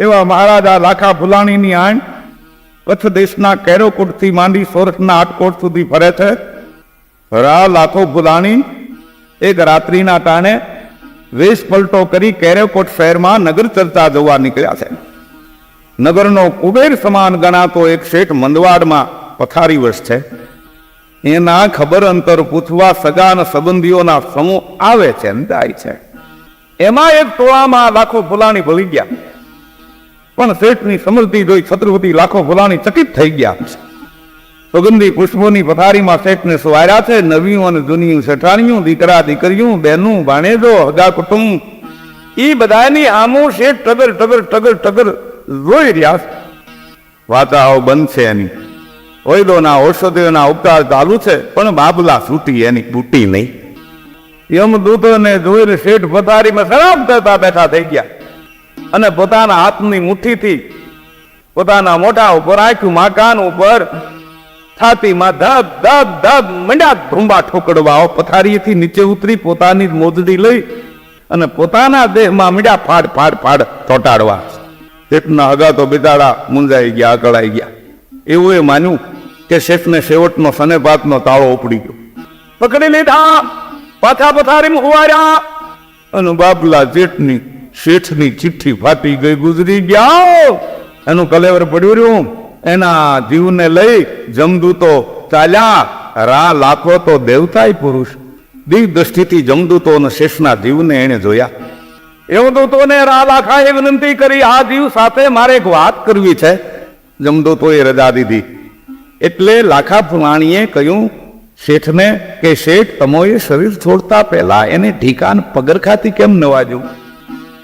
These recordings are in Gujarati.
એવા મહારાજા લાખા ફુલાણીની આણ કચ્છ દેશના કેરોકોટથી માંડી સોરઠના આટકોટ સુધી ફરે છે. રા લાખો ફુલાણી એક રાત્રિના ટાણે વેશ પલટો કરી કેરેકોટ શહેરમાં નગર ચર્ચા જોવા નીકળ્યા છે. નગરનો કુબેર સમાન ગણાતો એક શેઠ મંદવાડમાં પથારી વર્ષ છે. એના ખબર અંતર પૂછવા સગા સંબંધીઓના સમૂહ આવે છે જાય છે. એમાં એક ટોળામાં લાખો ફુલાણી ભળી ગયા. પણ શેઠની સમૃદ્ધિ જોઈ છત્રપતિ લાખો ફુલાણી ચકિત થઈ ગયા. સુગંધી પુષ્પોની પથારીમાં શેઠને સુવાર્યા છે નવીયું અને જૂનિયું શેઠાણીયું દીકરા દીકરીયું બહેનું ભાણેજો હગા કુટુંબ. એ બધાની આમું શેઠ ટગર ટગર ટગર ટગર જોઈ રહ્યા છે. વાતાઓ બંધ છે એની. વૈદોના ઔષધિઓના ઉપચાર ચાલુ છે પણ બાબલા છૂટી એની. બુટી નહીં. યમદૂતોને જોઈને શેઠ પથારીમાં શરાબ કરતા બેઠા થઈ ગયા. અને પોતાના હાથની મુઠ્ઠીથી પોતાના મોઢા ઉપર આખું માકાન ઉપર છાતીમાં ધબ ધબ ધબ મંડા ધુંબા ઠોકડવા પથારીથી નીચે ઉતરી પોતાની મોજડી લઈ અને પોતાના દેહમાં મીડા ફાડ ફાડ ફાડ ચોટાડવા. શેઠના હગા તો બિચારા મુંજાઈ ગયા, અકળાઈ ગયા. એવું એ માન્યું કે શેઠને શેવટનો સનેપાતનો તાળો ઉપડી ગયો. પકડી લીધા, પાછા પથારીમાં હુવાર્યા અને બાપલા જેઠની શેઠની ચિઠ્ઠી ફાટી ગઈ ગુજરી ગયા. એનું કલેવર પડ્યું રહ્યું. એના જીવને લઈ જમદૂતો ચાલ્યા. રા લાખો તો દેવતાય પુરુષ. દિવ દ્રષ્ટિથી જમદૂતો અને શેષના જીવને એને જોયા. એવું દૂતોને રા લાખાએ વિનંતી કરી, આ જીવ સાથે મારે એક વાત કરવી છે. જમદૂતોએ રજા દીધી. એટલે લાખા પુરાણીએ કહ્યું, શેઠને કે શેઠ, તમોએ શરીર છોડતા પહેલા એને ઢીકાન પગરખાથી કેમ નવાજ્યું?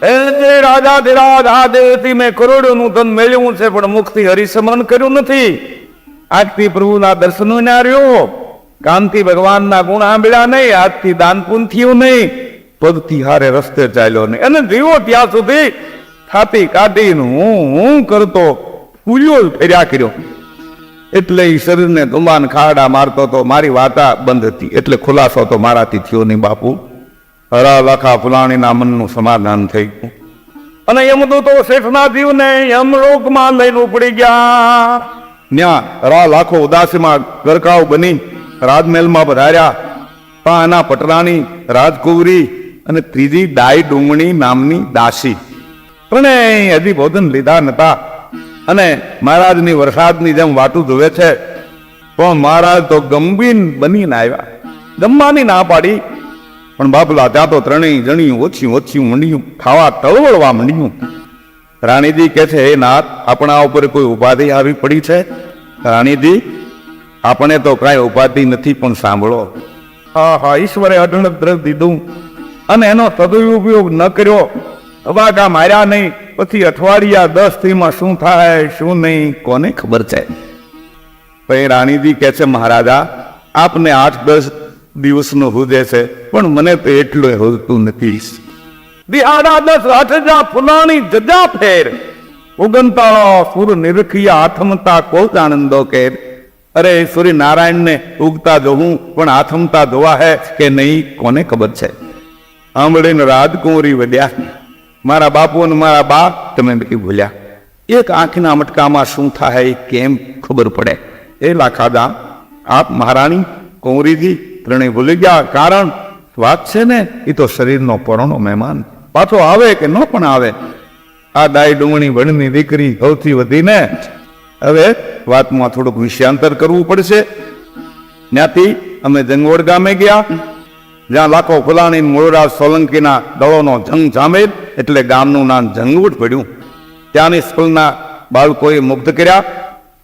એ રાજા ધીરાજ આ દેવથી મેં કરોડોનું ધન મેળવ્યું છે, પણ મુખથી હરિસમરણ કર્યું નથી. આજથી પ્રભુના દર્શનો ના રહ્યો. કાંતિ ભગવાનના ગુણ આંબળ્યા નહીં, આજથી દાન પુન થયું નહીં. પગથી હારે રસ્તે ચાલ્યો નહીં. અને જીવો ત્યાં સુધી થાતી કાઢીને હું હું કરતો પૂર્યો ફેર્યા કર્યો. એટલે એ શરીરને ધુમાન ખાડા મારતો તો મારી વાતા બંધ હતી. એટલે ખુલાસો તો મારાથી થયો નહીં બાપુ. હરા લાખા ફુલાણીના મનનું સમાધાન થઈ ગયું. અને યમદૂતો શેઠના જીવને યમલોકમાં લઈને ઉપડી ગયા. ત્યાં રા લાખો ઉદાસીમાં ગરકાવ બની, રાજમહેલમાં પધાર્યા આના પટરાણી, રાજકુંવરી અને ત્રીજી દાઈ ડુંગણી નામની દાસી. પણ હજી ભોજન લીધા નતા. અને મહારાજની વરસાદની જેમ વાટું ધોવે છે. પણ મહારાજ તો ગંભીર બનીને આવ્યા. જમવાની ના પાડી પણ બાપલા ત્યાં તો ત્રણેય જણિયું ઓછું ઓછું મંડ્યું, ખાવા તળવળવા મંડ્યું. રાણીજી કહે છે, હે નાથ, આપણા ઉપર કોઈ ઉપાધિ આવી પડી છે? રાણીજી, આપણે તો કાંઈ ઉપાધિ નથી, પણ સાંભળો. હા હા, ઈશ્વરે અઢળક દ્રવ દીધું અને એનો સદુપયોગ ન કર્યો. અવાગા માર્યા નહીં, પછી અઠવાડિયા દસ થીમાં શું થાય, શું નહીં, કોને ખબર છે? પછી રાણીજી કહે છે, મહારાજા, આપને આઠ દસ દિવસનો હૃદય છે, પણ મને તો એટલું હોતું નથી. દિહાડા દસ હઠજા ફુલાણી જજા ફેર. ઉગનતા સુર નિરખિયા આથમતા કોસ આનંદો કેર. અરે સૂર્ય નારાયણને ઉગતા જોવું પણ આથમતા જોવા હે કે નહીં, કોને ખબર છે? આંબળીને રાજકુંવરી વધ્યા. મારા બાપુ અને મારા બા તમે બી ભૂલ્યા. એક આંખના મટકામાં શું થાય, કેમ ખબર પડે? એ લાખાદા, આપ મહારાણી, કુંવરીજી ત્રણેય ભૂલી ગયા. કારણ વાત છે ને એ તો શરીરનો પરણો મહેમાન. પાછો આવે કે ન પણ આવે? આ ડાય ડુંગણી વણની દીકરી સૌથી વધીને હવે વાતમાં થોડુંક વિષયાંતર કરવું પડશે. ત્યાંથી અમે જંગવડ ગામે ગયા. જ્યાં લાખો ફુલાણી મૂળરાજ સોલંકીના દળોનો જંગ જામેલ એટલે ગામનું નામ જંગવડ પડ્યું. ત્યાંની સ્કૂલના બાળકોએ મુગ્ધ કર્યા.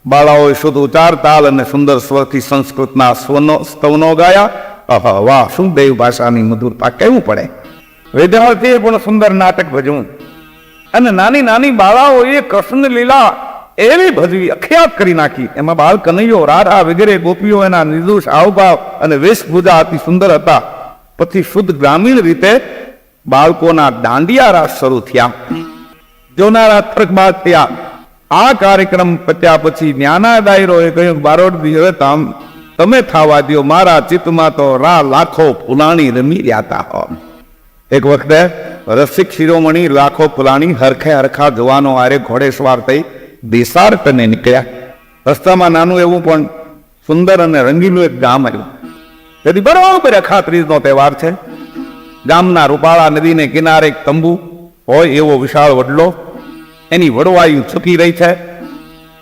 બાળાઓએ શુદ્ધ ઉચ્ચાર, તાલ અને સુંદર સ્વરથી સંસ્કૃતના સ્વનો, સ્તવનો ગાયા. અહ, વાહ, શું દેવ ભાષાની મધુરતા કહેવું પડે? વિદ્યાર્થીએ પણ સુંદર નાટક ભજવું. અને નાની નાની બાળાઓએ કૃષ્ણ લીલા એવી ભજવી અખ્યાત કરી નાખી. એમાં બાળ કનૈયો, રાધા વગેરે ગોપીઓ એના નિર્દોષ હાવભાવ અને વેશભૂજા અતિ સુંદર હતા. પછી શુદ્ધ ગ્રામીણ રીતે બાળકોના દાંડિયા રાસ શરૂ થયા. જોનારા તર્કબાદ થયા. આ કાર્યક્રમ પત્યા પછી જ્ઞાના દાયરોએ કહ્યું, બારોડજી, હવે તમ, તમે થવા દો મારા ચિત્તમાં તો રા લાખો ફુલાણી રમી રહ્યા હો. એક વખતે રસિક શિરોમણી લાખો પુલાણી હરખે હરખા જવાનો આરે ઘોડે સવાર થઈ દેસાર તને નીકળ્યા. રસ્તામાં નાનું એવું પણ સુંદર અને રંગીલું એક ગામ આવ્યું. તેથી બરાબર અખાત્રીજનો તહેવાર છે. ગામના રૂપાળા નદીને કિનારે એક તંબુ હોય એવો વિશાળ વડલો એની વડવાયુ છૂકી રહી છે.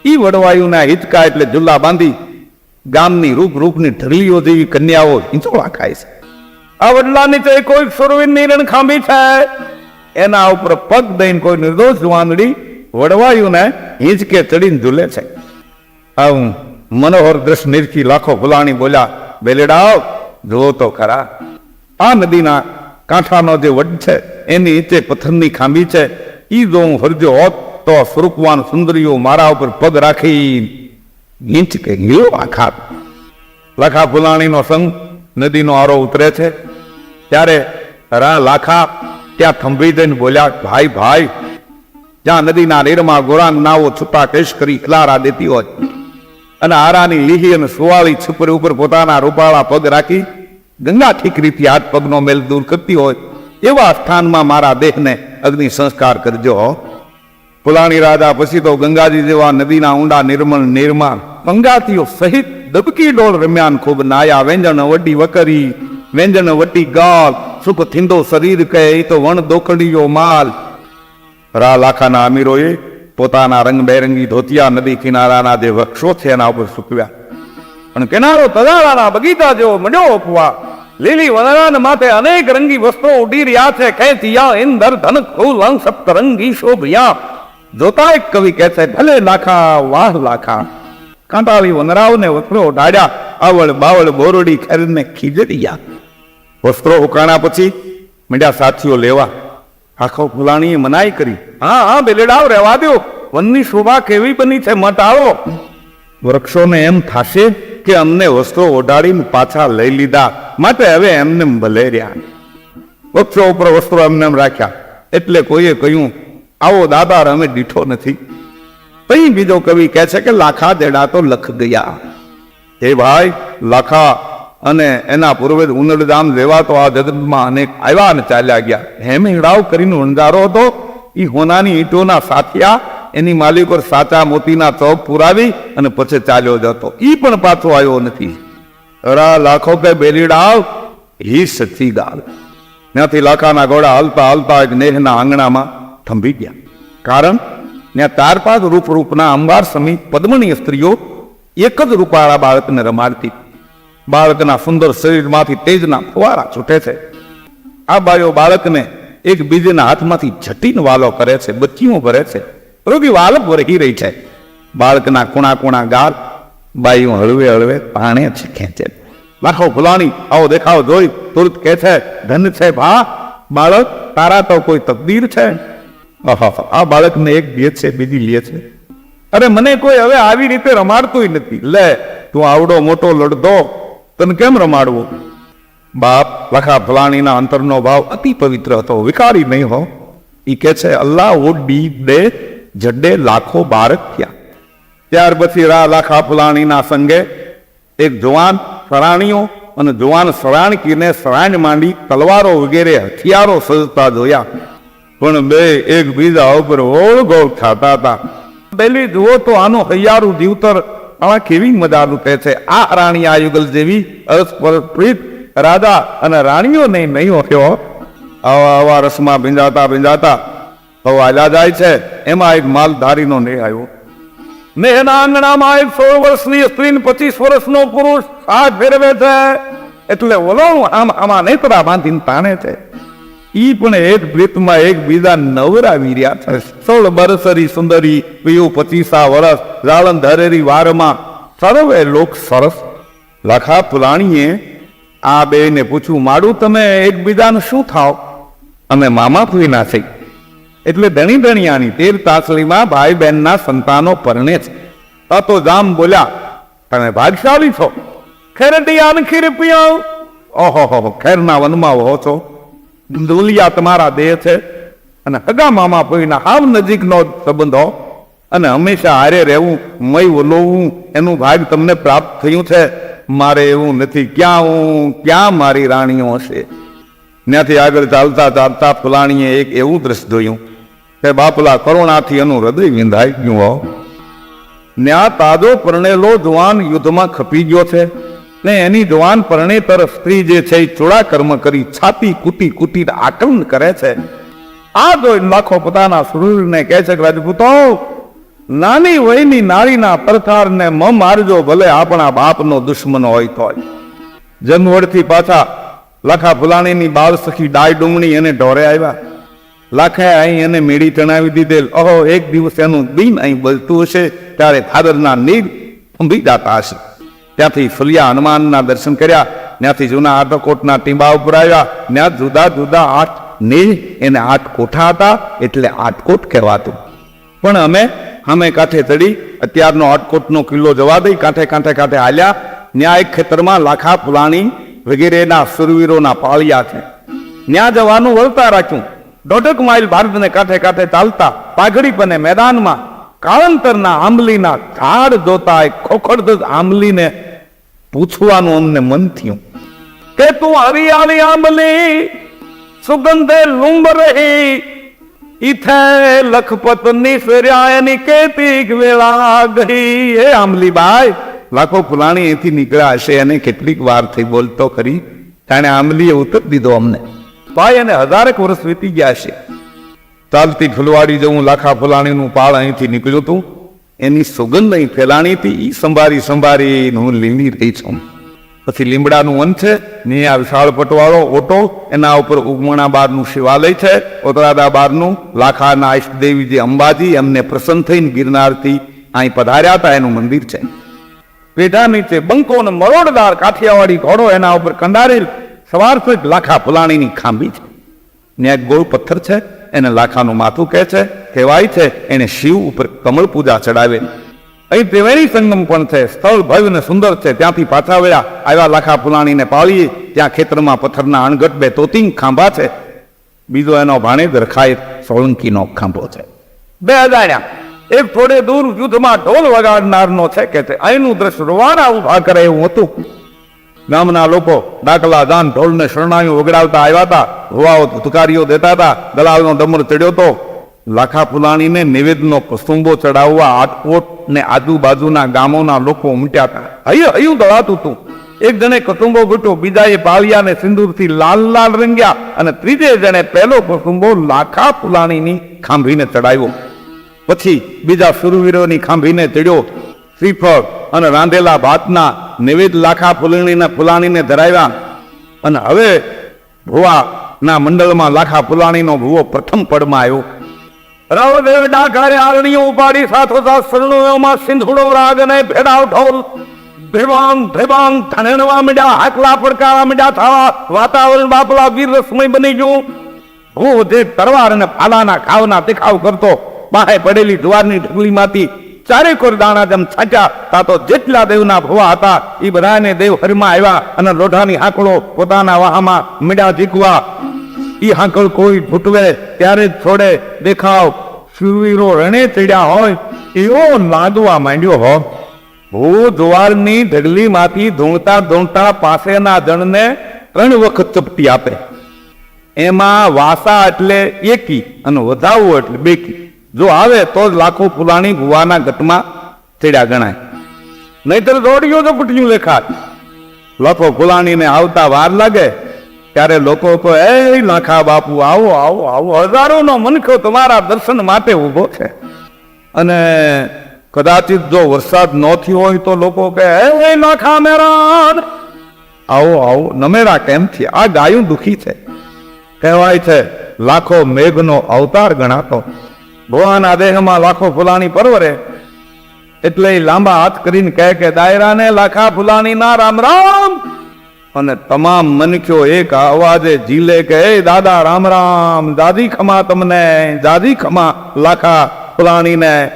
ઈ વડવાયુના હિચકા એટલે જુલ્લા બાંધી ગામની રૂપ રૂપની ઢગલીઓ જેવી કન્યાઓ હિંચોળા ખાય છે. આ વડલા નીચે કોઈ સુરવીરની રણખાંભી છે. એના ઉપર પગ દઈને કોઈ નિર્દોષ વાંદડી વડવાયુને હિંચકે ચડીને ઝૂલે છે. આવું મનોહર દ્રશ્ય નિરખી લાખો ભુલાણી બોલ્યા બેલેડાવ જુઓ તો ખરા. આ નદીના કાંઠાનો જે વડ છે, એની નીચે પથ્થરની ખાંભી છે. ઈ જો હું હરજો હોત તો સ્વરૂપવાન સુંદરીઓ મારા ઉપર પગ રાખી નીચ કે ગીલો આખા લાખા ફુલાણીનો સંગ નદીનો આરો ઉતરે છે. ત્યારે રા લાખા ત્યાં થંભી દઈને બોલ્યા, ભાઈ ભાઈ, જ્યાં નદીના નીરમાં ગોરાંગ નાવો છૂટા કેશ કરી ખલારા દેતી હોય. અને આરાની લીહી અને સુવાળી છપરી ઉપર પોતાના રૂપાળા પગ રાખી ગંગા ઠીકરીથી હાથ પગનો મેલ દૂર કરતી હોય. એવા સ્થાનમાં મારા દેહને અગ્નિ સંસ્કાર કરજો. પુલાણી રાજા પછી તો ગંગાજી જેવા નદીના ઊંડા નિર્મળ નિર્માણ ગંગાતીઓ સહિત દબકી ડોળ રમ્યાન ખૂબ નાયા. વેંજણ વડી વકરી વ્યંજન વટી ગાલ, સુખ થીંદો શરીર કહે, એ તો વણ દોકડીયો માલ. રા લાખાના અમીરોએ પોતાના રંગબેરંગી ધોતિયા નદી કિનારાના જે વૃક્ષો છે એના ઉપર સૂકવ્યા. અને કિનારો તજારાના બગીચા જેવો મડ્યો ઉપવા લીલી વનરાન માથે અનેક રંગી વસ્ત્રો ઉડી રહ્યા છે. કહેતિયા ઇન્દર ધન ફૂલ સપ્તરંગી શોભિયા. જોતા એક કવિ કહે છે, ભલે લાખા, વાહ લાખા. કાંટાળી વનરાવને વસ્ત્રો ડાળ્યા આવળ બાવળ બોરડી ખેરને ખીજડિયા. વસ્ત્રો ઉકાણા પછી મીંડા સાથીઓ લેવા. આખો ફુલાણીએ મનાઈ કરી, હા હા બેલેડાવ રહેવા દો વનની શોભા કેવી બની છે મટાળો વૃક્ષોને એમ થાશે કે અમને વસ્ત્રો ઓઢાડીને પાછા લઈ લીધા. માટે હવે એમને ભલે રહ્યા વૃક્ષો ઉપર વસ્ત્રો એમને એમ રાખ્યા. એટલે કોઈએ કહ્યું, આવો દાદાર અમે દીઠો નથી. પછી બીજો કવિ કહે છે કે, લાખા દેડા તો લખ ગયા. હે ભાઈ, લાખા, અને એના પૂર્વે ઉનડધામ લેવા તો આ જગતમાં અનેક આવ્યા અને ચાલ્યા ગયા. હેમ હિડાવ કરીને વણજારો હતો. એ હોનાની ઈંટોના સાથિયા એની માલિક સાચા મોતીના ચોપ પુરાવી અને પછી ચાલ્યો જતો. એ પણ પાછો આવ્યો નથી. અરા લાખો કે બેલીડાવ હી સચ્ચી ગાલ. ત્યાંથી લાખાના ઘોડા હાલતા હાલતા એક નેહના આંગણામાં થંભી ગયા. કારણ, ત્યાં ચાર પાંચ રૂપ રૂપના અંબાર સમી પદ્મની સ્ત્રીઓ એક જ રૂપાળા બાળકને રમાડતી. બાળકના સુંદર શરીરમાંથી તેજના ફુવારા છૂટે છે. આ બાયો બાળકને એકબીજાના હાથમાંથી ઝટીને વાલો કરે છે, બચ્ચીઓ ભરે છે. રોગી વાલપ વરહી રહી છે બાળકના કુણા કુણા ગાલ, બાઈઓ હળવે હળવે પાણે છે ખેંચે. લાખો ફુલાણી, આવો દેખાવ જોઈ, તુરત કે છે, ધન છે ભા, બાળક, તારા તો કોઈ તકદીર છે. આ બાળકને એક બે છે, બીજી લે છે. અરે, મને કોઈ હવે આવી રીતે રમાડતું નથી. લે, તું આવડો મોટો લડદો તને કેમ રમાડવું? બાપ લખા ફલાણીના અંતરનો ભાવ અતિ પવિત્ર હતો વિકારી નહીં હો. એ કે છે, અલ્લાહ ઓ ડી દે જડે લાખો બાળક થયા. ત્યાર પછી રા લાખા ફલાણીના સંગે એક જવાન સરાણીઓ અને જવાન સરાણકીને સરાણ માંડી તલવારો વગેરે હથિયારો સજતા જોયા. પણ બે એક બીજા ઉપર ઓળગોળ થતા હતા. પેલી જુઓ તો આનું હૈયારું જીવતર આ કેવી મજા લૂટે છે. આ રાણી આ યુગલ જેવી અરસપરસ પ્રીત રાજા અને રાણીઓ નહીં નહીં હોયો આવા આવા રસમાં ભીંજાતા ભીંજાતા આજા જાય છે. એમાં એક માલધારીનો ને આવ્યો. ને એના આંગણામાં એક સોળ વર્ષની સ્ત્રી પચીસ વર્ષનો પુરુષ હાથ ફેરવે છે. એટલે ઓલો આમ આમાં નેતરા બાંધીને તાણે છે. ઈ પણ એક ભીતમાં એક બીજા નવરાવી રહ્યા છે. સોળ બરસરી સુંદરી, પીયું પચીસા વરસ લાલન ધરેરી વારમાં સર્વે લોક સરસ. લખા પુરાણીએ આ બેને પૂછ્યું, માડું તમે એકબીજાનું શું થાવ? અમે મામા ફૂઈના છે એટલે ધણી ધણિયાની તેર તાસળીમાં ભાઈ બહેનના સંતાનો પરણે છે. તો જામ બોલ્યા, તમે ભાગશાળી છો? ખીર પિયાવ ઓહો, હો ખેરના વનમાં હો છો? દુલિયા તમારા દેહ છે? અને હગા મામા ભાઈના હાવ નજીકનો સંબંધો અને હંમેશા હારે રહેવું, મય ઓલોવું એનું ભાગ તમને પ્રાપ્ત થયું છે? મારે એવું નથી, ક્યાં હું, ક્યાં મારી રાણીઓ હશે? ત્યાંથી આગળ ચાલતા ચાલતા ફુલાણીએ એક એવું દ્રશ્ય જોયું. કે બાપલા કરુણાથી એનું હૃદય વિંધાઈ ગયું હો. ન્યા તાજો પરણેલો જવાન યુદ્ધમાં ખપી ગયો છે ને એની જવાન પરણેતર સ્ત્રી જે છે એ ચોળા કર્મ કરી છાતી કૂટી કૂટી આકલન કરે છે. આ જોઈ લાખો પોતાના સુરને કહે છે કે, રાજપૂતો, નાની વયની નારીના પ્રથારને મ મારજો, ભલે આપણા બાપનો દુશ્મન હોય તોય. જન્મવડથી પાછા લાખા ફુલાણીની બાળ સખી ડાય ડુંગળી એને ઢોરે આવ્યા. લાખે અહીં એને મેળી ચણાવી દીધેલ. ઓહો એક દિવસ એનું દિન અહીં બળતું હશે, ત્યારે ભાદરના નીર ઊંધી જાતા હશે. ત્યાંથી ફુલિયા હનુમાનના દર્શન કર્યા, ત્યાંથી જૂના આટકોટના ટીંબા ઉપર આવ્યા. ત્યાં જુદા જુદા આઠ નીર એને આઠ કોઠા હતા, એટલે આટકોટ કહેવાતું. પણ અમે અમે કાંઠે ચડી, અત્યારનો આટકોટનો કિલ્લો જવા દઈ, કાંઠે કાંઠે કાંઠે હાલ્યા. ત્યાં એક ખેતરમાં લાખા ફુલાણી વગેરેના સુરવીરોના પાળિયા છે. ન્યા જવાનું વળતા રાખ્યું. દોઢક માઇલ ભારતને કાંઠે કાંઠે ચાલતા પાઘડી પને મેદાનમાં કાળંતરના આંબલીના ઝાડ જોતા એ ખોખડદ આંબલીને પૂછવાનું અમને મન થયું. કે તું હરિયાળી આંબલી? સુગંધે લુંબ રહી? ઇથે લખપત નિસર્યા એની કેતીક વેળા ગઈ? એ આંબલીબાઈ લાખો ફુલાણી એથી નીકળ્યા હશે. અને કેટલીક વાર થઈ બોલતો ખરી. જાણે આંબલીએ ઉતર દીધો અમને. ભાઈ અને હજારેક વર્ષ વીતી ગયા છે. ચાલતી ફુલવાડી જવું, લાખા ફુલાણીનું પાળ અહીંથી નીકળ્યું હતું. એની સુગંધ અહીં ફેલાણી હતી એ સંભારી સંભારી હું લીંડી રહી છું. પછી લીમડાનું વન છે, ને આ વિશાળ પટવાળો ઓટો, એના ઉપર ઉગમણા બારનું શિવાલય છે, ઓતરાદા બારનું, લાખાના ઇષ્ટદેવી જે અંબાજી એમને પ્રસન્ન થઈને ગિરનારથી અહીં પધાર્યા હતા, એનું મંદિર છે. પેઢા નીચે બંકો ને મરોડદાર કાઠિયાવાડી ઘોડો એના ઉપર કંડારેલ સવાર સહિત લાખા ફુલાણીની ખાંભી છે. ને એક ગોળ પથ્થર છે, એને લાખાનું માથું કહે છે, કહેવાય છે એને શિવ ઉપર કમળ પૂજા ચડાવે. અહીં ત્રિવેણી સંગમ પણ છે, સ્થળ ભવ્ય ને સુંદર છે. ત્યાંથી પાછા વળ્યા, આવ્યા લાખા ફુલાણીને પાળીએ. ત્યાં ખેતરમાં પથ્થરના અણગટ બે તોતિંગ ખાંભા છે. બીજો એનો ભાણે દરખાય સોલંકીનો ખાંભો છે. બે અજાણ્યા. એક થોડે દૂર યુદ્ધમાં ઢોલ વગાડનારનો છે કે અહીંનું દ્રશ્ય રોવાના ઊભા કરે એવું હતું. ગામના લોકો ડાકલા દાન ઢોલને શરણાયું વગડાવતા આવ્યા હતા હોવાઓ ધુતકારીઓ દેતા હતા, દલાલનો ડમર ચડ્યો તો લાખા ફુલાણીને નિવેદનો કસુંબો ચડાવવા આટકોટ ને આજુબાજુના ગામોના લોકો ઉમટ્યા હતા. હૈયું હૈયું દળાતું હતું. એક જણે કસુંબો ગૂંટ્યો બીજાએ પાળિયાને સિંદૂરથી લાલ લાલ રંગ્યા અને ત્રીજે જણે પહેલો કસુંબો લાખા ફુલાણીની ખાંભીને ચડાવ્યો. પછી બીજા સુરવીરોની ખાંભીને ચડ્યો. શ્રીફળ અને રાંધેલા ભાતના નિવેદ લાખા ફુલણીને ફુલાણીને ધરાવ્યા. અને હવે ભુવાના મંડળમાં લાખા ફુલાણીનો ભુવો પ્રથમ પડમાં આવ્યો. રાવદેવ ડાકારે આરણીઓ ઉપાડી સાથોસાથ સરણોમાં સિંધુડો રાગ અને ભેડાવ ઢોલ. ભેવાંગ ભેવાંગ, ધણેણવા મીડ્યા, હાકલા, પડકારા મીડ્યા થવા વાતાવરણ બાપલા વીર રસમય બની ગયું. હું જે તરવાર અને પાલાના ખાવના દેખાવ કરતો, બાહે પડેલી જુવારની ઢગલીમાંથી ચારે કોર દાણા જેમ છાંટ્યા, તા તો જેટલા દેવના ભવા હતા એ બધાને દેવ હરમાં આવ્યા અને લોઢાની હાંકડો પોતાના વાહામાં મીડા ઝીકવા. એ હાંકળ કોઈ ભૂટવે ત્યારે જ છોડે, દેખાવ. સુરવીરો રણે ચડ્યા હોય, એવો લાગવા માંડ્યો હો. ભૂ જુવારની ઢગલીમાંથી ધૂણતા ધૂણતા પાસેના જણને ત્રણ વખત ચપટી આપે. એમાં વાસા એટલે એકી અને વધાવવું એટલે બેકી. જો આવે તો જ લાખો ફુલાણી ભુવાના ગટમાં ચડ્યા ગણાય. નહીતર દોડ્યો તો ફૂટ્યું લેખાત લાખો ફુલાણીને આવતા વાર લાગે, ત્યારે લોકો તો એ લાખા બાપુ, આવો આવો આવો. હજારોનો મનખો તમારા દર્શન માટે ઊભો છે. અને કદાચિત જો વરસાદ ન થયો હોય તો લોકો કે એ લાખા મેરાન આવો આવો. નમેરા કેમથી? આ ગાયું દુખી છે. કહેવાય છે, લાખો મેઘનો અવતાર ગણાતો ભગવાનના દેહમાં લાખો ફુલાણી પરવરે. એટલે લાંબા હાથ કરીને કહે કે, દાયરાને લાખા ફુલાણી ના રામ રામ. અને તમામ મનખ્યો એક અવાજે ઝીલે કે, એ દાદા, રામ રામ દાદી ખમા તમને દાદી ખમા લાખા ફુલાણીને.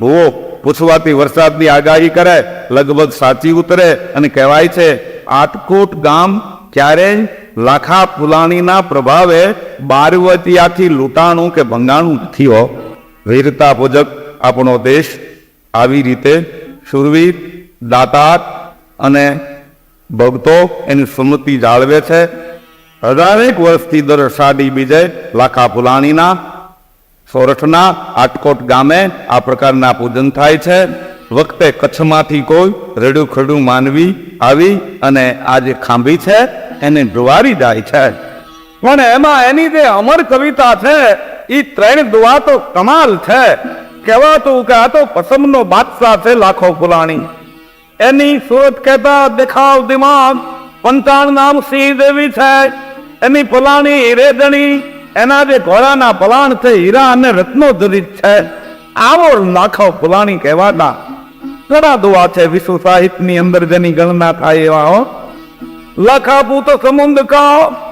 ભૂવો પૂછવાથી વરસાદની આગાહી કરે, લગભગ સાચી ઉતરે અને કહેવાય છે, આટકોટ ગામ ક્યારેય લાખા ફુલાણીના પ્રભાવે બારવતિયાથી લૂંટાણું કે ભંગાણું નથી હો વીરતા પૂજક આપણો દેશ આવી રીતે શુરવીર, દાતાર અને ભક્તો એની સ્મૃતિ જાળવે છે. હજારેક વર્ષથી દર સાડી બીજે લાખા ફુલાણીના સોરઠના આટકોટ ગામે આ પ્રકારના પૂજન થાય છે. વખતે કચ્છમાંથી કોઈ રેડું ખડું માનવી આવી અને આ જે ખાંભી છે. એને ડુવારી જાય છે. પણ એમાં એની જે અમર કવિતા છે એ ત્રણ દુવા તો કમાલ છે. કહેવાતું કે આ તો પસમનો બાદશાહ છે લાખો ફુલાણી એની સુરત કહેતા દેખાવ દિમાગ, પંચાણ નામ સિંહ દેવી છે. એની ફલાણી હિરેદણી એના જે ઘોડાના પલાણ છે, હીરા અને રત્નો જડિત છે. આવો લાખો ફુલાણી કહેવાતા. ઘણા દુઆ છે વિશ્વ સાહિત્યની અંદર જેની ગણના થાય એવા, હો. લખા સમુદ સમુંદ કા